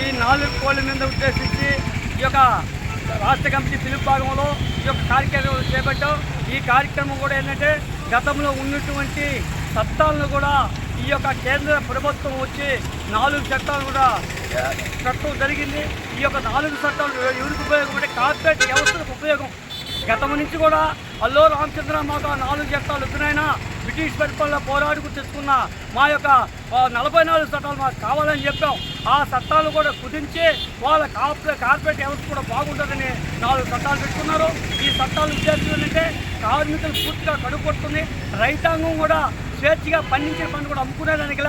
ఈ నాలుగు కోళ్ళ మీద ఉద్దేశించి ఈ యొక్క రాష్ట్ర కమిటీ పిలుపు భాగంలో ఈ యొక్క కార్యక్రమం చేపట్టాం. ఈ కార్యక్రమం కూడా ఏంటంటే గతంలో ఉన్నటువంటి చట్టాలను కూడా ఈ యొక్క కేంద్ర ప్రభుత్వం వచ్చి నాలుగు చట్టాలు కూడా చట్టం జరిగింది. ఈ యొక్క నాలుగు చట్టాలు ఎవరికి ఉపయోగం అంటే కార్పొరేట్ వ్యవస్థలకు ఉపయోగం. గతం నుంచి కూడా అల్లో రామచంద్ర మాకు నాలుగు చట్టాలు వచ్చినాయినా బ్రిటిష్ పరిపాలన పోరాడుకు తెచ్చుకున్న మా యొక్క నలభై నాలుగు చట్టాలు మాకు కావాలని చెప్పాం. ఆ చట్టాలు కూడా కుదించి వాళ్ళ కార్పొరేట్ కార్పొరేట్ వ్యవస్థ కూడా బాగుంటుందని నాలుగు చట్టాలు పెట్టుకున్నారు. ఈ చట్టాలు విద్యార్థులంటే కార్మికులు పూర్తిగా కడుగొడుతుంది రైతాంగం కూడా స్వేచ్ఛగా పండించిన పంట కూడా అమ్ముకునేదానికి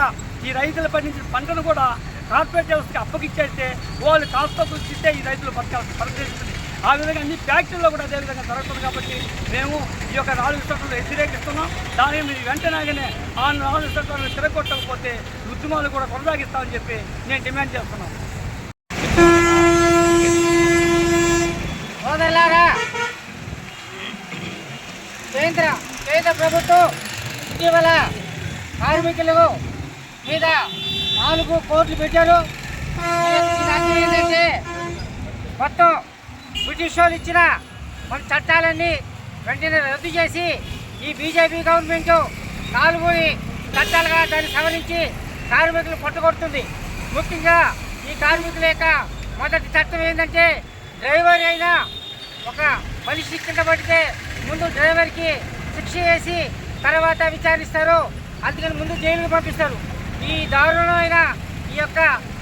ఈ రైతులు పండించిన పంటను కూడా కార్పొరేట్ వ్యవస్థకి అప్పగిచ్చేస్తే వాళ్ళు కాస్త ఇస్తే ఈ రైతులు బతకాల్సి పరిస్థితి ఆ విధంగా అన్ని ఫ్యాక్టరీలో కూడా అదేవిధంగా జరుగుతుంది కాబట్టి మేము ఈ యొక్క నాలుగు చట్టాలు వ్యతిరేకిస్తున్నాం. దాని మీరు వెంటనే ఆ నాలుగు చట్టాలను తిరగొట్టకపోతే ఉద్యమాలు కూడా కొనసాగిస్తామని చెప్పి నేను డిమాండ్ చేస్తున్నాను. కేంద్ర కేంద్ర ప్రభుత్వం ఇటీవల కార్మికులు మీద నాలుగు కోట్లు పెట్టారు దీని అర్థం ఏంటంటే మొత్తం బ్రిటిష్ వాళ్ళు ఇచ్చిన మన చట్టాలన్నీ వెంటనే రద్దు చేసి ఈ బీజేపీ గవర్నమెంట్ నాలుగు చట్టాలుగా దాన్ని సవరించి కార్మికులు పట్టుకొడుతుంది. ముఖ్యంగా ఈ కార్మికుల యొక్క మొదటి చట్టం ఏంటంటే డ్రైవర్ అయినా ఒక మనిషి కింద పడితే ముందు డ్రైవర్కి శిక్ష వేసి తర్వాత విచారిస్తారు. అందుకని ముందు జైలుకు పంపిస్తారు. ఈ దారుణమైన ఈ యొక్క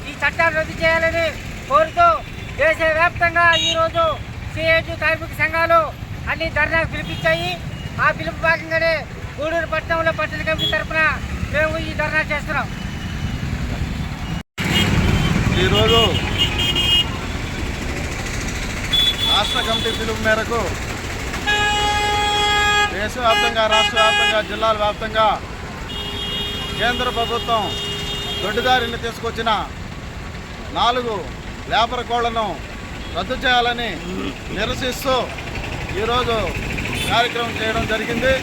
ఈ చట్టాలు రద్దు చేయాలని కోరుతూ దేశవ్యాప్తంగా ఈరోజు సిఐటి కార్మిక సంఘాలు అన్ని ధర్నాకు పిలిపించాయి. ఆ పిలుపు భాగంగానే గూడూరు పట్టణంలో పట్టణ కమిటీ తరఫున మేము ఈ ధర్నా చేస్తున్నాం. ఈరోజు రాష్ట్ర కమిటీ పిలుపు మేరకు దేశవ్యాప్తంగా రాష్ట్ర వ్యాప్తంగా జిల్లాల వ్యాప్తంగా కేంద్ర ప్రభుత్వం దొడ్డిదారిని తీసుకొచ్చిన నాలుగు లేబర్ కోళ్ళను రద్దు చేయాలని నిరసిస్తూ ఈరోజు కార్యక్రమం చేయడం జరిగింది.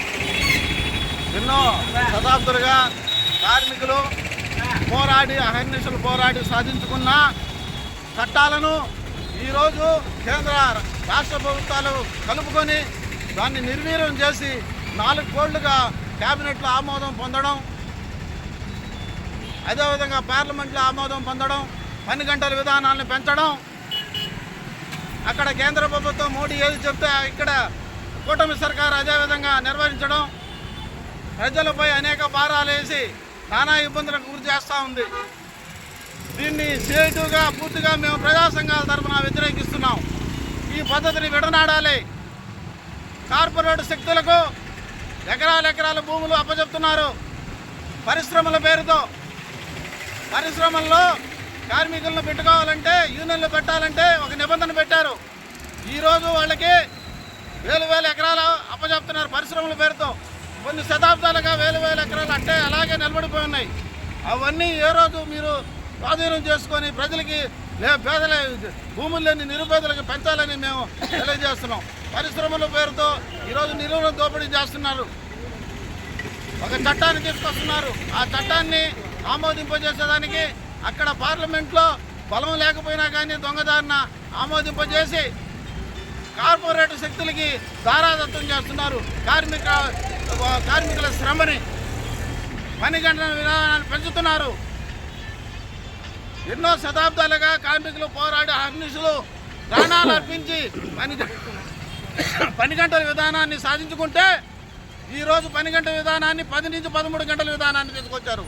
ఎన్నో శతాబ్దాలుగా కార్మికులు పోరాడి అహర్నిశలు పోరాడి సాధించుకున్న చట్టాలను ఈరోజు కేంద్ర రాష్ట్ర ప్రభుత్వాలు కలుపుకొని దాన్ని నిర్వీర్యం చేసి నాలుగు కోళ్ళుగా కేబినెట్లో ఆమోదం పొందడం అదేవిధంగా పార్లమెంట్లో ఆమోదం పొందడం పని గంటల విధానాలను పెంచడం. అక్కడ కేంద్ర ప్రభుత్వం మోడీ ఏది చెప్తే ఇక్కడ కూటమి సర్కారు అదేవిధంగా నిర్వహించడం. ప్రజలపై అనేక భారాలు వేసి నానా ఇబ్బందులకు గురి చేస్తూ ఉంది. దీన్ని సేటుగా పూర్తిగా మేము ప్రజా సంఘాల తరఫున వ్యతిరేకిస్తున్నాం. ఈ పద్ధతిని విడనాడాలి. కార్పొరేట్ శక్తులకు ఎకరాల ఎకరాల భూములు అప్పచెప్తున్నారు. పరిశ్రమల పేరుతో. పరిశ్రమల్లో కార్మికులను పెట్టుకోవాలంటే యూనియన్లు పెట్టాలంటే ఒక నిబంధన పెట్టారు. ఈరోజు వాళ్ళకి వేలు వేల ఎకరాలు అప్పచెప్తున్నారు పరిశ్రమల పేరుతో. కొన్ని శతాబ్దాలుగా వేలు వేల ఎకరాలు అంటే అలాగే నిలబడిపోయి ఉన్నాయి. అవన్నీ ఏ రోజు మీరు స్వాధీనం చేసుకొని ప్రజలకి లే పేదల భూములు లేని నిరుపేదలకు పెంచాలని మేము తెలియజేస్తున్నాం. పరిశ్రమల పేరుతో ఈరోజు నిలువలు దోపిడీ చేస్తున్నారు. ఒక చట్టాన్ని తీసుకొస్తున్నారు. ఆ చట్టాన్ని ఆమోదింపజేసేదానికి అక్కడ పార్లమెంట్లో బలం లేకపోయినా కానీ దొంగదారిన ఆమోదింపజేసి కార్పొరేట్ శక్తులకి దారాదత్తం చేస్తున్నారు. కార్మిక కార్మికుల శ్రమని పని గంటల విధానాన్ని పెంచుతున్నారు. ఎన్నో శతాబ్దాలుగా కార్మికులు పోరాడి అహర్నిశలు ప్రాణాలు అర్పించి పని పని గంటల విధానాన్ని సాధించుకుంటే ఈరోజు పని గంటల విధానాన్ని పది నుంచి పదమూడు గంటల విధానాన్ని తీసుకొచ్చారు.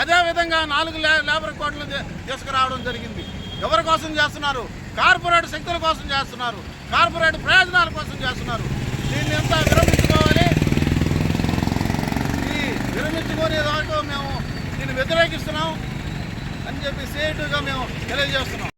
అదేవిధంగా నాలుగు లే లేబర్ కోట్లు తీసుకురావడం జరిగింది. ఎవరి కోసం చేస్తున్నారు? కార్పొరేట్ శక్తుల కోసం చేస్తున్నారు. కార్పొరేట్ ప్రయోజనాల కోసం చేస్తున్నారు. దీన్ని ఎంత విరమించుకోవాలి? ఈ విరమించుకునే దాకా మేము దీన్ని వ్యతిరేకిస్తున్నాం అని చెప్పి సేటుగా మేము తెలియజేస్తున్నాం.